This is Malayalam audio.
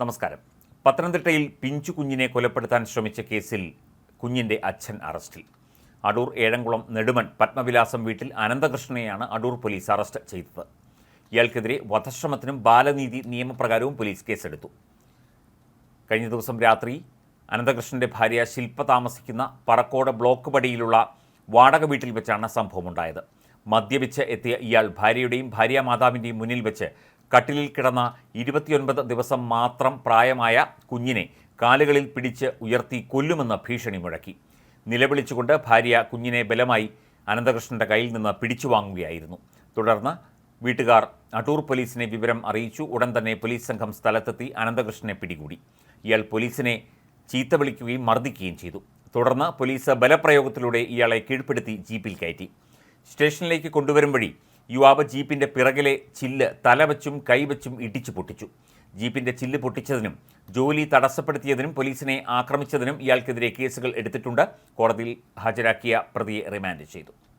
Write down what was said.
നമസ്കാരം. പത്തനംതിട്ടയിൽ പിഞ്ചു കുഞ്ഞിനെ കൊലപ്പെടുത്താൻ ശ്രമിച്ച കേസിൽ കുഞ്ഞിന്റെ അച്ഛൻ അറസ്റ്റിൽ. അടൂർ ഏഴംകുളം നെടുമൺ പത്മവിലാസം വീട്ടിൽ അനന്തകൃഷ്ണനെയാണ് അടൂർ പോലീസ് അറസ്റ്റ് ചെയ്തത്. ഇയാൾക്കെതിരെ വധശ്രമത്തിനും ബാലനീതി നിയമപ്രകാരവും പോലീസ് കേസെടുത്തു. കഴിഞ്ഞ ദിവസം രാത്രി അനന്തകൃഷ്ണന്റെ ഭാര്യ ശില്പ താമസിക്കുന്ന പറക്കോട് ബ്ലോക്ക് പടിയിലുള്ള വാടക വീട്ടിൽ വെച്ചാണ് സംഭവമുണ്ടായത്. മദ്യപിച്ച് എത്തിയ ഇയാൾ ഭാര്യയുടെയും ഭാര്യാമാതാവിന്റെയും മുന്നിൽ വെച്ച് കട്ടിലിൽ കിടന്ന ഇരുപത്തിയൊൻപത് ദിവസം മാത്രം പ്രായമായ കുഞ്ഞിനെ കാലുകളിൽ പിടിച്ച് ഉയർത്തി കൊല്ലുമെന്ന് ഭീഷണി മുഴക്കി. നിലവിളിച്ചുകൊണ്ട് ഭാര്യ കുഞ്ഞിനെ ബലമായി അനന്തകൃഷ്ണന്റെ കയ്യിൽ നിന്ന് പിടിച്ചു വാങ്ങുകയായിരുന്നു തുടർന്ന് വീട്ടുകാർ അടൂർ പോലീസിനെ വിവരം അറിയിച്ചു. ഉടൻ തന്നെ പോലീസ് സംഘം സ്ഥലത്തെത്തി അനന്തകൃഷ്ണനെ പിടികൂടി. ഇയാൾ പോലീസിനെ ചീത്ത വിളിക്കുകയും മർദ്ദിക്കുകയും ചെയ്തു. തുടർന്ന് പോലീസ് ബലപ്രയോഗത്തിലൂടെ ഇയാളെ കീഴ്പ്പെടുത്തി ജീപ്പിൽ കയറ്റി. സ്റ്റേഷനിലേക്ക് കൊണ്ടുവരും വഴി യുവാവ് ജീപ്പിന്റെ പിറകിലെ ചില്ല് തലവച്ചും കൈവച്ചും ഇടിച്ചു പൊട്ടിച്ചു. ജീപ്പിന്റെ ചില്ല് പൊട്ടിച്ചതിനും ജോലി തടസ്സപ്പെടുത്തിയതിനും പോലീസിനെ ആക്രമിച്ചതിനും ഇയാൾക്കെതിരെ കേസുകൾ എടുത്തിട്ടുണ്ട്. കോടതിയിൽ ഹാജരാക്കിയ പ്രതിയെ റിമാൻഡ് ചെയ്തു.